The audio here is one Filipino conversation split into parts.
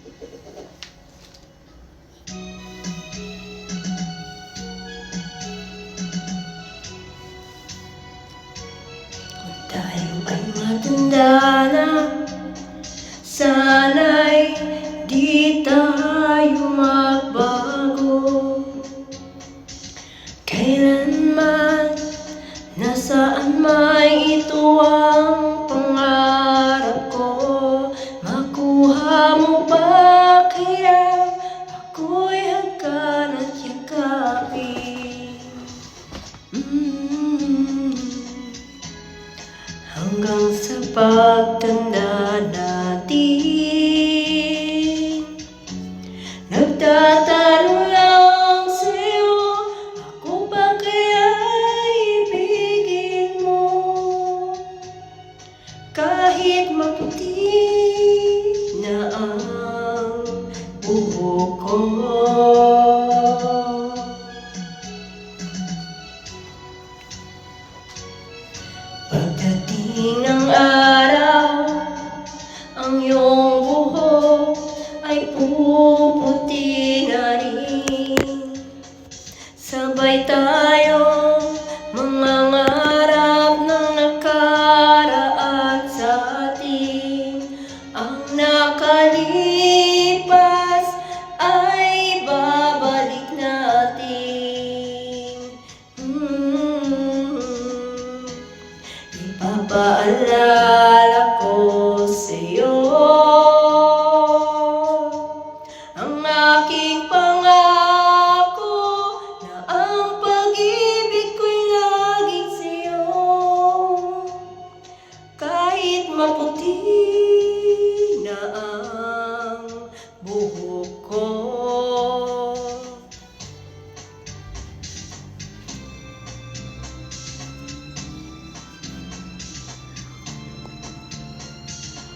Kung tayo ay na Sana'y di tayo magbago. Kailanman, nasaan may ito Hanggang sa pagtanda natin. Nagtatanong lang sa'yo Ako ba kaya ibigin mo? Kahit maputi na ang buhok ko Pagdating ng araw, ang iyong buhok ay puputi na rin. Sabay tayong Ipapaalala ko sa'yo. Ang aking pangako Na ang pag-ibig ko'y laging sa'yo. Kahit maputi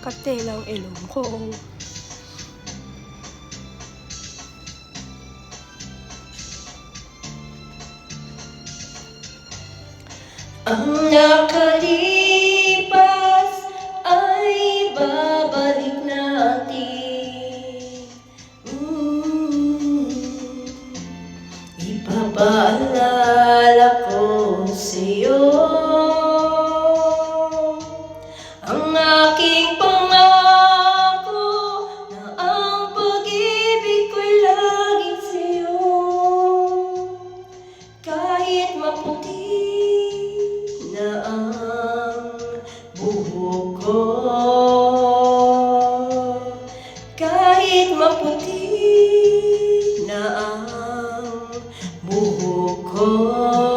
Katilang ilong ko. Ang nakalipas ay babalik natin. Mm. Ipapaalala ko sa'yo puti na ang buhok ko.